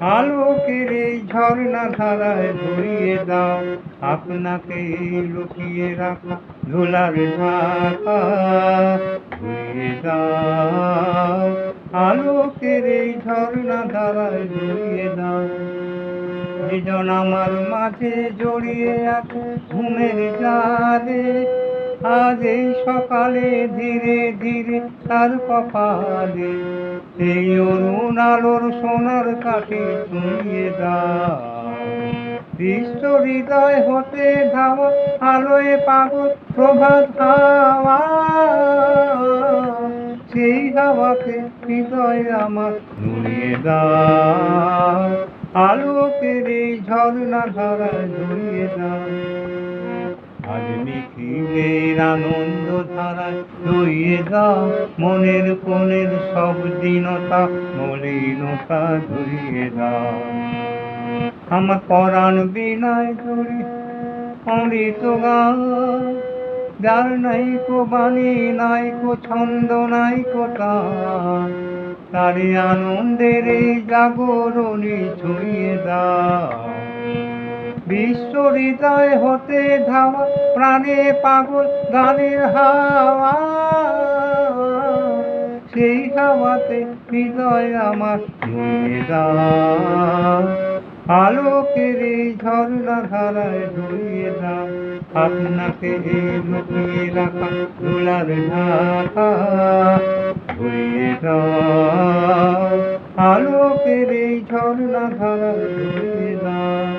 আলোকের এই ঝর্ণা ধারায় ধরিয়ে দাও। আপনাকে লুকিয়ে রাখা ধুলার ঢাকা। ধরিয়ে দাও। আলোকের এই ঝর্ণা ধারায় ধরিয়ে দাও। যেজন আমার মাঝে জড়িয়ে আছে ঘুমের জালে। আজ এই সকালে ধীরে ধীরে তার কপালে সেই অরুণ আলোর সোনার কাঠে ছুঁয়ে দাও। বিশ্ব হৃদয় হতে ধাওয়া আলোয় পাগল প্রভাত হাওয়া। সেই হাওয়াকে হৃদয় আমার নুড়িয়ে দাও। আলোকের এই ঝর্ণা ধারায় ধরিয়ে দাও। আজ নিখিলের আনন্দ ধারায় ধরিয়ে দাও। মনের কোণের সব দীনতা, মলিনতা ধরিয়ে দাও। আমার পরাণ বিনয় ধরি অমৃত গান। যার নাই কো বাণী, নাই কো ছন্দ, নাই কো তারে আনন্দের এই জাগরণী ছড়িয়ে দাও। বিশ্ব হৃদয় হতে ধাওয়া প্রাণে পাগল গানের হাওয়া। সেই হাওয়াতে হৃদয় আমার আলোকের এই ঝর্ণা ধারায় ধরিয়ে দাও আপনাকে এই রাখা ধুলার ঢাকা আলোকের এই ঝর্ণা ধারায় ধরিয়ে দাও